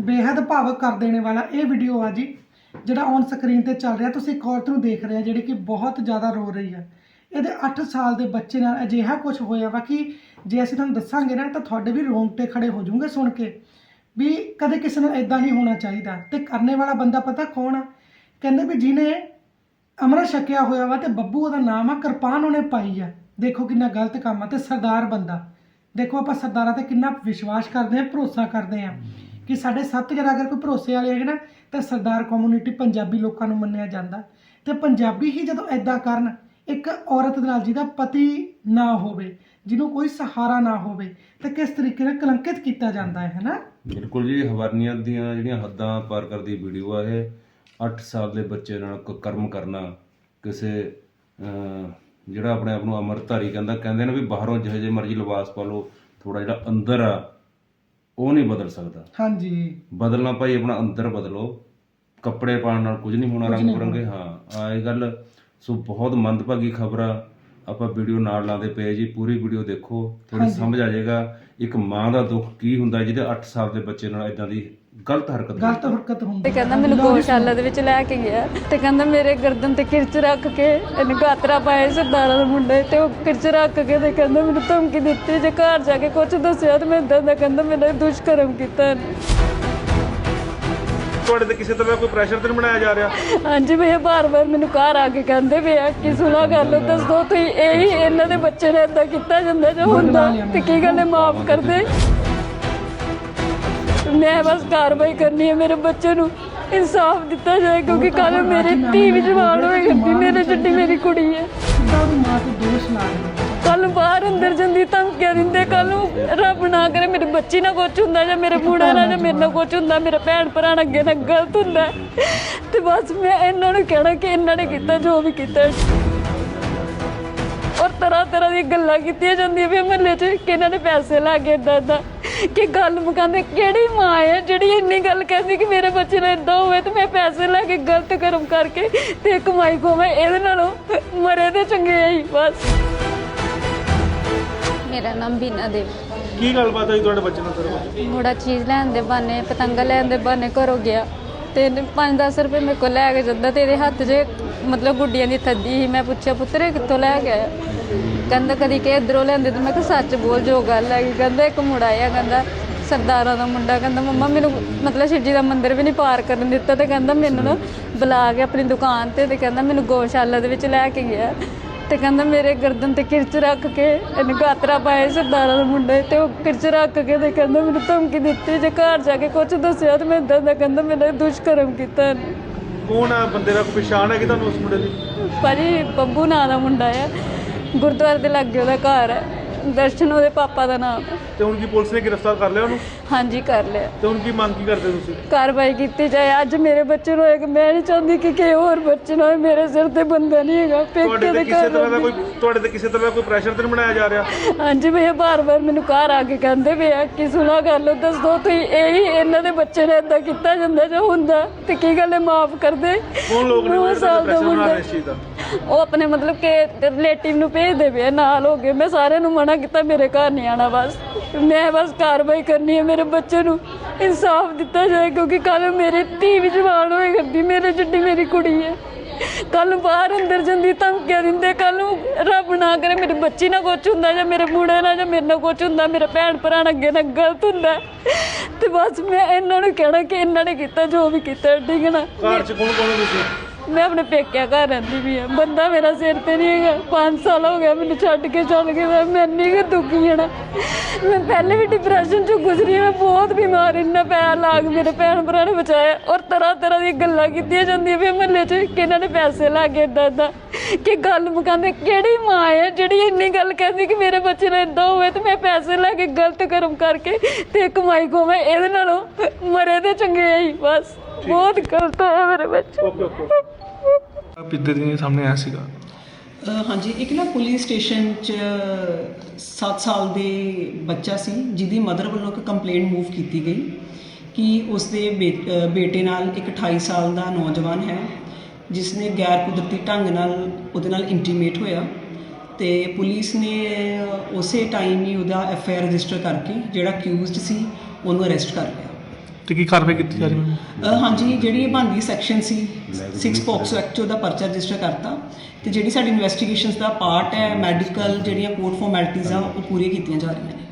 ਬੇहद ਭਾਵਕ ਕਰ ਦੇਣੇ ਵਾਲਾ ਇਹ ਵੀਡੀਓ ਆ ਜੀ, ਜਿਹੜਾ ਔਨ ਸਕਰੀਨ ਤੇ ਚੱਲ ਰਿਹਾ, ਤੁਸੀਂ ਇੱਕ ਔਰਤ ਨੂੰ ਦੇਖ ਰਹੇ ਆ ਜਿਹੜੀ ਕਿ ਬਹੁਤ ਜ਼ਿਆਦਾ ਰੋ ਰਹੀ ਹੈ ਇਹਦੇ 8 ਸਾਲ ਦੇ ਬੱਚੇ ਨਾਲ ਅਜਿਹਾ ਕੁਝ ਹੋਇਆ ਵਾ ਕਿ ਜੇ ਅਸੀਂ ਤੁਹਾਨੂੰ ਦੱਸਾਂਗੇ ਨਾ, ਤਾਂ ਤੁਹਾਡੇ ਵੀ ਰੋਂਗਟੇ ਖੜੇ ਹੋ ਜਾਣਗੇ ਸੁਣ ਕੇ। ਵੀ ਕਦੇ ਕਿਸੇ ਨੂੰ ਇਦਾਂ ਹੀ ਹੋਣਾ ਚਾਹੀਦਾ। ਤੇ ਕਰਨੇ ਵਾਲਾ ਬੰਦਾ ਪਤਾ ਕੌਣ ਆ? ਕਹਿੰਦੇ ਵੀ ਜਿਹਨੇ ਅੰਮ੍ਰਿਤ ਛਕਿਆ ਹੋਇਆ ਵਾ ਤੇ ਬੱਬੂ ਉਹਦਾ ਨਾਮ ਆ, ਕਿਰਪਾਨ ਉਹਨੇ ਪਾਈ ਆ। ਦੇਖੋ ਕਿੰਨਾ ਗਲਤ ਕੰਮ ਆ। ਤੇ ਸਰਦਾਰ ਬੰਦਾ। ਦੇਖੋ ਆਪਾਂ ਸਰਦਾਰਾਂ ਤੇ ਕਿੰਨਾ ਵਿਸ਼ਵਾਸ ਕਰਦੇ ਆ, ਭਰੋਸਾ ਕਰਦੇ ਆ। ਕਿ ਸਾਡੇ ਸੱਤ ਜਰਾ ਅਗਰ ਕੋਈ ਭਰੋਸੇ ਵਾਲੇ ਹੈਗੇ ਨਾ, ਤਾਂ ਸਰਦਾਰ ਕਮਿਊਨਿਟੀ ਪੰਜਾਬੀ ਲੋਕਾਂ ਨੂੰ ਮੰਨਿਆ ਜਾਂਦਾ। ਤੇ ਪੰਜਾਬੀ ਹੀ ਜਦੋਂ ਐਦਾਂ ਕਰਨ, ਇੱਕ ਔਰਤ ਦੇ ਨਾਲ ਜਿਹਦਾ ਪਤੀ ਨਾ ਹੋਵੇ, ਜਿਹਨੂੰ ਕੋਈ ਸਹਾਰਾ ਨਾ ਹੋਵੇ, ਤਾਂ ਕਿਸ ਤਰੀਕੇ ਨਾਲ ਕਲੰਕਿਤ ਕੀਤਾ ਜਾਂਦਾ ਹੈ, ਹੈਨਾ? ਬਿਲਕੁਲ ਜੀ ਹਵਾਨੀਅਤ ਦੀਆਂ ਜਿਹੜੀਆਂ ਹੱਦਾਂ ਪਾਰ ਕਰਦੀ ਵੀਡੀਓ ਆ ਇਹ 8 ਸਾਲ ਦੇ ਬੱਚੇ ਨਾਲ ਕੋਈ ਕਰਮ ਕਰਨਾ, ਕਿਸੇ ਜਿਹੜਾ ਆਪਣੇ ਆਪ ਨੂੰ ਅਮਰਧਾਰੀ ਕਹਿੰਦਾ, ਕਹਿੰਦੇ ਨੇ ਵੀ ਬਾਹਰੋਂ ਜਿਹੋ ਜਿਹੇ ਮਰਜ਼ੀ ਲਿਬਾਸ ਪਾ ਲਓ ਥੋੜਾ ਜਿਹੜਾ ਅੰਦਰ ਆ ਉਹ ਨਹੀਂ ਬਦਲ ਸਕਦਾ। ਹਾਂਜੀ। ਬਦਲਣਾ ਭਾਈ ਆਪਣਾ ਅੰਦਰ ਬਦਲੋ। ਕੱਪੜੇ ਪਾਉਣ ਨਾਲ ਕੁਝ ਨਹੀਂ ਹੋਣਾ ਰੰਗ ਬਰੰਗੇ। ਹਾਂ ਆ ਇਹ ਗੱਲ ਸੋ ਬਹੁਤ ਮੰਦਭਾਗੀ ਖਬਰ ਆ। ਆਪਾਂ ਵੀਡੀਓ ਨਾਲ ਲਾਉਂਦੇ ਪਏ ਜੀ ਪੂਰੀ ਵੀਡੀਓ ਦੇਖੋ ਥੋੜੀ ਸਮਝ ਆ ਜਾਏਗਾ। ਇੱਕ ਮਾਂ ਦਾ ਦੁੱਖ ਕੀ ਹੁੰਦਾ ਜਿਹਦੇ 8 ਸਾਲ ਦੇ ਬੱਚੇ ਨਾਲ ਇਦਾਂ ਦੀ ਗਲਤ ਹਰਕਤ ਗਲਤ ਹਰਕਤ ਹੁੰਦੀ ਤੇ ਕਹਿੰਦਾ ਮੈਨੂੰ ਗੋਸ਼ਾਲਾ ਦੇ ਵਿੱਚ ਲੈ ਕੇ ਗਿਆ ਤੇ ਕਹਿੰਦਾ ਮੇਰੇ ਗਰਦਨ ਤੇ ਕਿਰਚ ਰੱਖ ਕੇ ਇਹਨੇ ਗਾਤਰਾ ਪਾਏ ਸਰਦਾਰਾਂ ਦੇ ਮੁੰਡੇ ਤੇ ਉਹ ਕਿਰਚ ਰੱਖ ਕੇ ਤੇ ਕਹਿੰਦਾ ਮੈਨੂੰ ਧਮਕੀ ਦਿੱਤੀ ਜੇ ਘਰ ਜਾ ਕੇ ਕੁਝ ਦੱਸਿਆ ਤੇ ਮੈਂ ਇਦਾਂ ਦਾ ਕਹਿੰਦਾ ਮੈਨੂੰ ਦੁਸ਼ਕਰਮ ਕੀਤਾ। ਇਹਨੇ। ਤੁਹਾਡੇ ਤੇ ਕਿਸੇ ਤਰ੍ਹਾਂ ਦਾ ਕੋਈ ਪ੍ਰੈਸ਼ਰ ਤੇ ਨਹੀਂ ਬਣਾਇਆ ਜਾ ਰਿਹਾ? ਹਾਂਜੀ ਭਈਆ ਬਾਰ-ਬਾਰ ਮੈਨੂੰ ਘਰ ਆ ਕੇ ਕਹਿੰਦੇ ਵੀ ਆ ਕਿ ਸੁਲਾ ਕਰ ਲਓ ਦੱਸ ਦੋ ਤੁਸੀਂ ਇਹੀ ਇਹਨਾਂ ਦੇ ਬੱਚੇ ਨੇ ਇਦਾਂ ਕੀਤਾ ਜਾਂਦਾ ਜੋ ਹੁੰਦਾ ਤੇ ਕੀ ਗੱਲ ਹੈ ਮਾਫ ਕਰ ਦੇ। ਮੈਂ ਬਸ ਕਾਰਵਾਈ ਕਰਨੀ ਹੈ ਮੇਰੇ ਬੱਚੇ ਨੂੰ ਇਨਸਾਫ ਦਿੱਤਾ ਜਾਏ ਕਿਉਂਕਿ ਕੱਲ ਮੇਰੇ ਧੀ ਵੀ ਜਵਾਨ ਹੋਈ ਗੱਡੀ ਮੇਰੇ ਜੱਡੀ ਮੇਰੀ ਕੁੜੀ ਹੈ। ਨੇ ਕੱਲ ਬਾਹਰ ਅੰਦਰ ਜਾਂਦੀ ਧਮਕੀਆਂ ਦਿੰਦੇ ਕੱਲ ਨੂੰ ਰੱਬ ਨਾ ਕਰੇ ਮੇਰੇ ਬੱਚੀ ਨਾਲ ਕੁਝ ਹੁੰਦਾ ਜਾਂ ਮੇਰੇ ਮੁੰਡਾ ਨਾਲ ਜਾਂ ਮੇਰੇ ਨਾਲ ਕੁਝ ਹੁੰਦਾ ਮੇਰੇ ਭੈਣ ਭਰਾ ਨਾਲ ਅੱਗੇ ਨਾਲ ਗਲਤ ਹੁੰਦਾ ਤੇ ਬਸ ਮੈਂ ਇਹਨਾਂ ਨੂੰ ਕਹਿਣਾ ਕਿ ਇਹਨਾਂ ਨੇ ਕੀਤਾ ਜੋ ਵੀ ਕੀਤਾ ਔਰ ਤਰ੍ਹਾਂ ਤਰ੍ਹਾਂ ਦੀ ਗੱਲਾਂ ਕੀਤੀਆਂ ਜਾਂਦੀਆਂ ਵੀ ਮਹੱਲੇ 'ਚ ਕਿ ਇਹਨਾਂ ਨੇ ਪੈਸੇ ਲਾ ਕੇ ਏਦਾਂ ਕਿ ਗੱਲ ਮੁਕਾਉਂਦੇ ਕਿਹੜੀ ਮਾਂ ਹੈ ਜਿਹੜੀ ਇੰਨੀ ਗੱਲ ਕਹਿੰਦੀ ਕਿ ਮੇਰੇ ਬੱਚੇ ਨਾਲ ਏਦਾਂ ਹੋਵੇ ਤੇ ਮੈਂ ਪੈਸੇ ਲੈ ਕੇ ਗਲਤ ਕਰਮ ਕਰਕੇ ਤੇ ਕਮਾਈ ਖੋਵਾਂ ਇਹਦੇ ਨਾਲੋਂ ਮਰੇ ਤੇ ਚੰਗੇ ਆ ਹੀ ਬਸ। ਮੇਰਾ ਨਾਮ ਬੀਨਾ ਦੇਵ। ਕੀ ਗੱਲਬਾਤ ਹੋਈ ਤੁਹਾਡੇ ਬੱਚੇ ਨਾਲ ਸਰ ਮੁੰਡਾ ਚੀਜ਼ ਲੈਣ ਦੇ ਬਾਨੇ ਪਤੰਗਾ ਲੈਣ ਦੇ ਬਾਨੇ ਘਰੋਂ ਗਿਆ ਤੇ 5-10 ਰੁਪਏ ਮੇਰੇ ਕੋਲ ਲੈ ਕੇ ਜਾਂਦਾ ਤੇ ਇਹਦੇ ਹੱਥ 'ਚ ਮਤਲਬ ਗੁੱਡੀਆਂ ਦੀ ਥੱਦੀ ਸੀ, ਮੈਂ ਪੁੱਛਿਆ, ਪੁੱਤਰ, ਇਹ ਕਿੱਥੋਂ ਲੈ ਕੇ ਆਇਆ ਕਹਿੰਦਾ, ਕਦੀ ਕਿ ਇਧਰੋਂ ਲੈਂਦੇ ਤੇ ਮੈਂ ਕਿਹਾ, ਸੱਚ ਬੋਲ, ਜੋ ਗੱਲ ਹੈਗੀ। ਕਹਿੰਦਾ, ਇੱਕ ਮੁੰਡਾ ਆਇਆ। ਕਹਿੰਦਾ, ਸਰਦਾਰਾਂ ਦਾ ਮੁੰਡਾ। ਕਹਿੰਦਾ, ਮੰਮਾ, ਮੈਨੂੰ ਮਤਲਬ ਸ਼ਿਵਜੀ ਦਾ ਮੰਦਿਰ ਵੀ ਨਹੀਂ ਪਾਰ ਕਰਨ ਦਿੱਤਾ ਤੇ ਕਹਿੰਦਾ, ਮੈਨੂੰ ਨਾ ਬੁਲਾ ਕੇ ਆਪਣੀ ਦੁਕਾਨ ਤੇ ਤੇ ਕਹਿੰਦਾ, ਮੈਨੂੰ ਗੋਸ਼ਾਲਾ ਦੇ ਵਿੱਚ ਲੈ ਕੇ ਗਿਆ। ਤੇ ਕਹਿੰਦਾ, ਮੇਰੇ ਗਰਦਨ ਤੇ ਕਿਰਚ ਰੱਖ ਕੇ ਇਹਨੇ ਗਾਤਰਾ ਪਾਏ ਸਰਦਾਰਾਂ ਦੇ ਮੁੰਡੇ ਤੇ ਉਹ ਕਿਰਚ ਰੱਖ ਕੇ ਤੇ ਕਹਿੰਦਾ, ਮੈਨੂੰ ਧਮਕੀ ਦਿੱਤੀ। ਜੇ ਘਰ ਜਾ ਕੇ ਕੁਝ ਦੱਸਿਆ ਤੇ ਮੈਂ ਇਦਾਂ ਦਾ ਕਹਿੰਦਾ, ਮੇਰੇ ਦੁਸ਼ਕਰਮ ਕੀਤਾ ਇਹਨੇ। ਕੌਣ ਆ ਬੰਦੇ ਦਾ ਕੋਈ ਪਛਾਣ ਹੈ ਕਿ ਤੁਹਾਨੂੰ ਉਸ ਮੁੰਡੇ ਦੀ? ਭਾਜੀ ਬੱਬੂ ਨਾਂ ਦਾ ਮੁੰਡਾ ਆ। ਗੁਰਦੁਆਰੇ ਦੇ ਲਾਗੇ ਉਹਦਾ ਘਰ ਹੈ ਦਰਸ਼ਨ ਉਹਦੇ ਪਾਪਾ ਦਾ ਨਾਮ। ਹੈ। ਤੇ ਹੁਣ ਕੀ ਪੁਲਿਸ ਨੇ ਗ੍ਰਿਫਤਾਰ ਕਰ ਲਿਆ ਉਹਨੂੰ? ਹਾਂਜੀ ਕਰ ਲਿਆ। ਤੇ ਹੁਣ ਕੀ ਮੰਗ ਕੀ ਕਰਦੇ ਤੁਸੀਂ? ਕਾਰਵਾਈ ਕੀਤੀ ਜਾਏ। ਅੱਜ ਮੇਰੇ ਬੱਚੇ ਨੂੰ ਹੋਏਗਾ ਮੈਂ ਨਹੀਂ ਚਾਹੁੰਦੀ ਕਿ ਕਿਸੇ ਹੋਰ ਬੱਚੇ ਨਾਲ ਹੋਏ। ਮੇਰੇ ਸਿਰ ਤੇ ਬੰਦਾ ਨਹੀਂ ਹੈਗਾ ਤੁਹਾਡੇ ਪੇਕੇ ਤੇ ਦੇ ਕਿਸੇ ਘਰ ਤਰ੍ਹਾਂ ਦਾ ਰਹਿੰਦੀ। ਕੋਈ ਤੁਹਾਡੇ ਤੇ ਕਿਸੇ ਤਰ੍ਹਾਂ ਦਾ ਕੋਈ ਪ੍ਰੈਸ਼ਰ ਤੇ ਨਹੀਂ ਬਣਾਇਆ ਜਾ ਰਿਹਾ? ਹਾਂਜੀ ਭਈਆ ਬਾਰ-ਬਾਰ ਮੈਨੂੰ ਘਰ ਆ ਕੇ ਕਹਿੰਦੇ ਵੀ ਆ ਕਿ ਕਰ ਲਓ ਦੱਸ ਦੋ ਤੁਸੀਂ ਇਹੀ ਇਹਨਾਂ ਦੇ ਬੱਚੇ ਨੇ ਇਦਾਂ ਕੀਤਾ ਜਾਂਦਾ ਜੋ ਹੁੰਦਾ? ਤੇ ਕੀ ਗੱਲ ਹੈ? ਮਾਫ ਕਰ ਦੇ। ਕੌਣ ਲੋਕ ਨੇ ਨੌ ਸਾਲ ਦਾ ਪ੍ਰੈਸ਼ਰ ਬਣਾ ਮੁੰਡਾ। ਰਹੇ ਇਸ ਚੀਜ਼ ਦਾ? ਉਹ ਆਪਣੇ ਮਤਲਬ ਕਿ ਰਿਲੇਟਿਵ ਨੂੰ ਭੇਜਦੇ ਪਏ ਆ, ਨਾਲ ਹੋ ਗਏ। ਮੈਂ ਸਾਰਿਆਂ ਨੂੰ ਮਨਾ ਕੀਤਾ ਮੇਰੇ ਘਰ ਨਹੀਂ ਆਣਾ ਬਸ। ਮੈਂ ਬਸ ਕਾਰਵਾਈ ਕਰਨੀ ਹੈ ਮੇਰੇ ਬੱਚੇ ਨੂੰ। ਇਨਸਾਫ ਦਿੱਤਾ ਜਾਏ ਕਿਉਂਕਿ ਕੱਲ ਮੇਰੇ ਧੀ ਵੀ ਜਵਾਨ ਹੋਏ ਗੱਡੀ ਮੇਰੇ ਜੱਡੀ ਮੇਰੀ ਕੁੜੀ ਹੈ। ਕੱਲ ਨੂੰ ਬਾਹਰ ਅੰਦਰ ਜਾਂਦੀ, ਧਮਕੀਆਂ ਦਿੰਦੇ, ਕੱਲ ਨੂੰ ਰੱਬ ਨਾ ਕਰੇ ਮੇਰੇ ਬੱਚੀ ਨਾਲ ਕੁਝ ਹੁੰਦਾ ਜਾਂ ਮੇਰੇ ਮੁੰਡੇ ਨਾਲ ਜਾਂ ਮੇਰੇ ਨਾਲ ਕੁਝ ਹੁੰਦਾ, ਮੇਰੇ ਭੈਣ ਭਰਾ ਨਾਲ ਅੱਗੇ ਨਾਲ ਗਲਤ ਹੁੰਦਾ। ਤੇ ਬਸ ਮੈਂ ਇਹਨਾਂ ਨੂੰ ਕਹਿਣਾ ਕਿ ਇਹਨਾਂ ਨੇ ਕੀਤਾ ਜੋ ਵੀ ਕੀਤਾ ਠੀਕ ਹੈ ਨਾ ਘਰ 'ਚ ਕੌਣ ਕੌਣ ਤੁਸੀਂ? ਮੈਂ ਆਪਣੇ ਪੇਕਿਆਂ ਘਰ ਰਹਿੰਦੀ ਵੀ ਆ ਬੰਦਾ ਮੇਰਾ ਸਿਰ ਤੇ ਨਹੀਂ ਹੈਗਾ। 5 ਸਾਲ ਹੋ ਗਿਆ ਮੈਨੂੰ ਛੱਡ ਕੇ ਚੱਲ ਗਿਆ ਮੈਂ ਮੈਂ ਇੰਨੀ ਕੁ ਦੁਖੀ ਹਾਂ ਮੈਂ ਪਹਿਲੇ ਵੀ ਡਿਪਰੈਸ਼ਨ 'ਚੋਂ ਗੁਜ਼ਰੀ ਹਾਂ, ਮੈਂ ਬਹੁਤ ਬਿਮਾਰ ਇੰਨਾ ਪੈਰ ਲਾਗ ਮੇਰੇ ਭੈਣ ਭਰਾ ਨੇ ਬਚਾਇਆ। ਔਰ ਤਰ੍ਹਾਂ ਤਰ੍ਹਾਂ ਦੀਆਂ ਗੱਲਾਂ ਕੀਤੀਆਂ ਜਾਂਦੀਆਂ ਵੀ ਮਹੱਲੇ 'ਚ ਕਿ ਇਹਨਾਂ ਨੇ ਪੈਸੇ ਲਾ ਕੇ ਏਦਾਂ ਏਦਾਂ ਕਿ ਗੱਲ ਮੁਕਾਉਂਦੇ। ਕਿਹੜੀ ਮਾਂ ਹੈ ਜਿਹੜੀ ਇੰਨੀ ਗੱਲ ਕਹਿੰਦੀ ਕਿ ਮੇਰੇ ਬੱਚੇ ਨਾਲ ਏਦਾਂ ਹੋਵੇ ਤੇ ਮੈਂ ਪੈਸੇ ਲੈ ਕੇ ਗਲਤ ਕਰਮ ਕਰਕੇ ਤੇ ਕਮਾਈ ਖੋਵਾਂ। ਇਹਦੇ ਨਾਲੋਂ ਮਰੇ ਤੇ ਚੰਗੇ ਆ ਹੀ ਬਸ। ਬਹੁਤ ਗਲਤ ਹੋਇਆ ਮੇਰੇ ਬੱਚੇ ਓਕੇ ਓਕੇ ਪਿੱਛੇ ਦਿਨ ਸਾਹਮਣੇ ਆਇਆ ਸੀਗਾ। ਹਾਂਜੀ ਇੱਕ ਨਾ ਪੁਲਿਸ ਸਟੇਸ਼ਨ 'ਚ 7 ਸਾਲ ਦੇ ਬੱਚਾ ਸੀ ਜਿਹਦੀ ਮਦਰ ਵੱਲੋਂ ਇੱਕ ਕੰਪਲੇਂਟ ਮੂਵ ਕੀਤੀ ਗਈ ਕਿ ਉਸਦੇ ਬੇ- ਅ, ਬੇਟੇ ਨਾਲ ਇੱਕ 28 ਸਾਲ ਦਾ ਨੌਜਵਾਨ ਹੈ ਜਿਸ ਨੇ ਗੈਰ ਕੁਦਰਤੀ ਢੰਗ ਨਾਲ ਉਹਦੇ ਨਾਲ ਇੰਟੀਮੇਟ ਹੋਇਆ ਤੇ ਪੁਲਿਸ ਨੇ ਉਸੇ ਟਾਈਮ ਹੀ ਉਹਦਾ ਐਫ ਆਈ ਆਰ ਰਜਿਸਟਰ ਕਰਕੇ ਜਿਹੜਾ ਅਕਿਊਜ਼ਡ ਸੀ ਉਹਨੂੰ ਅਰੈਸਟ ਕਰ ਲਿਆ। ਤੇ ਕੀ ਕਾਰਵਾਈ ਕੀਤੀ ਜਾ ਰਹੀ ਹੈ? ਅ, ਹਾਂਜੀ ਜਿਹੜੀ ਇਹ ਬਣਦੀ ਸੈਕਸ਼ਨ ਸੀ 6 ਪੋਕਸੋ ਐਕਟ 'ਚ ਉਹਦਾ ਪਰਚਾ ਰਜਿਸਟਰ ਕਰਤਾ। ਤੇ ਜਿਹੜੀ ਸਾਡੀ ਇਨਵੈਸਟੀਗੇਸ਼ਨਸ ਦਾ ਪਾਰਟ ਹੈ ਮੈਡੀਕਲ ਜਿਹੜੀਆਂ ਕੋਰਟ ਫਾਰਮੈਲਿਟੀਜ਼ ਆ ਉਹ ਪੂਰੀਆਂ ਕੀਤੀਆਂ ਜਾ ਰਹੀਆਂ ਨੇ।